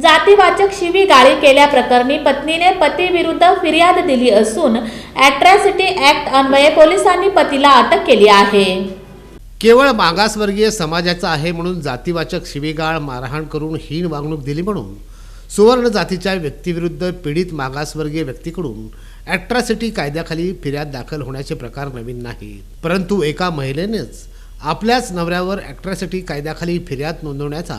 जातीवाचक शिवी गाळी केल्याप्रकरणी पत्नीने पतीविरुद्ध फिर्याद दिली असून ॲट्रॅसिटी ऍक्ट अन्वये पोलिसांनी पतीला अटक केली आहे. केवळ मागासवर्गीय समाजाचा आहे म्हणून जातीवाचक शिवीगाळ मारहाण करून हीन वागणूक दिली म्हणून. सुवर्ण जातीच्या व्यक्तीविरुद्ध पीडित मागासवर्गीय व्यक्तीकडून ॲट्रॉसिटी कायद्याखाली फिर्याद दाखल होण्याचे प्रकार नवीन नाहीत. परंतु एका महिलेनेच आपल्याच नवऱ्यावर ॲट्रॉसिटी कायद्याखाली फिर्याद नोंदवण्याचा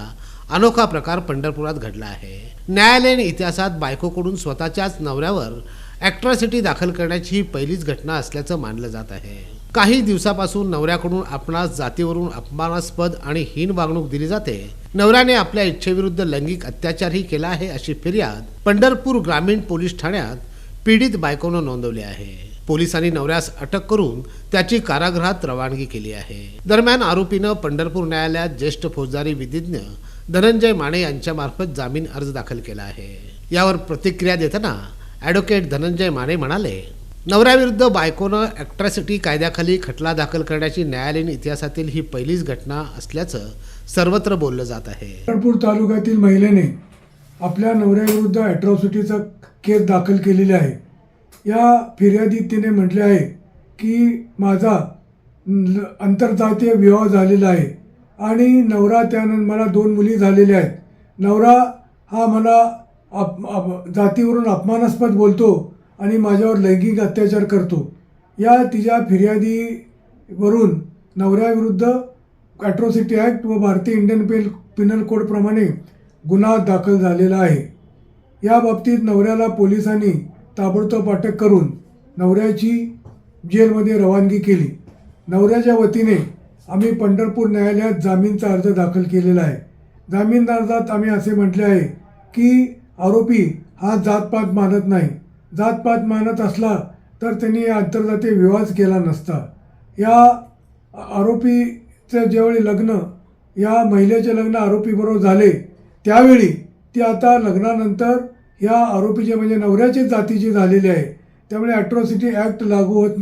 अनोखा प्रकार पंढरपुरात घडला आहे. न्यायालयीन इतिहासात बायकोकडून स्वतःच्याच नवऱ्यावर ॲक्ट्रॉसिटी दाखल करण्याची ही पहिलीच घटना असल्याचं मानलं जात आहे. काही दिवसापासून नवऱ्याकडून आपणास जातीवरून अपमानास्पद आणि हीन वागणूक दिली जाते. नवऱ्याने आपल्या इच्छेविरुद्ध लैंगिक अत्याचारही केला आहे अशी फिर्याद पंढरपूर ग्रामीण पोलीस ठाण्यात पीडित बायकोनं नोंदवली आहे. पोलिसांनी नवऱ्यास अटक करून त्याची कारागृहात रवानगी केली आहे. दरम्यान आरोपीनं पंढरपूर न्यायालयात ज्येष्ठ फौजदारी विधिज्ञ धनंजय माने यांच्यामार्फत जामीन अर्ज दाखल केला आहे. यावर प्रतिक्रिया देताना ॲडव्होकेट धनंजय माने म्हणाले नवऱ्याविरुद्ध बायकोनं ॲक्ट्रॅसिटी कायद्याखाली खटला दाखल करण्याची न्यायालयीन इतिहासातील ही पहिलीच घटना असल्याचं सर्वत्र बोललं जात आहे. पंढरपूर तालुक्यातील महिलेने आपल्या नवऱ्याविरुद्ध ॲट्रॉसिटीचा केस दाखल केलेली आहे. या फिर्यादीत तिने म्हटले आहे की माझा अंतर्जातीय आंतरजातीय विवाह झालेला आहे. आणि नवरा त्यानंतर मला दोन मुली झालेल्या आहेत. नवरा हा मला अप अप जातीवरून अपमानास्पद बोलतो आणि माझ्यावर लैंगिक अत्याचार करतो. या तिच्या फिर्यादीवरून नवऱ्याविरुद्ध ॲट्रॉसिटी ॲक्ट व भारतीय इंडियन पेल पिनल कोडप्रमाणे गुन्हा दाखल झालेला आहे. या बाबतीत नवऱ्याला पोलिसांनी ताबडतोब अटक करून नवऱ्याची जेलमध्ये रवानगी केली. नवऱ्याच्या वतीने आम्ही पंढरपूर न्यायालयात जामीनचा अर्ज दाखल केलेला आहे. जामीन अर्जात आम्ही असे म्हटले आहे की आरोपी हा जातपात मानत नाही. जातपात मानत असला तर त्यांनी आंतरजातीय विवाहच केला नसता. या आरोपीचं ज्यावेळी लग्न या महिलेचे लग्न आरोपीबरोबर झाले त्यावेळी ती आता लग्नानंतर या आरोपीचे म्हणजे नवऱ्याचे जातीची झालेली आहे. त्यामुळे ॲट्रॉसिटी ॲक्ट लागू होत नाही.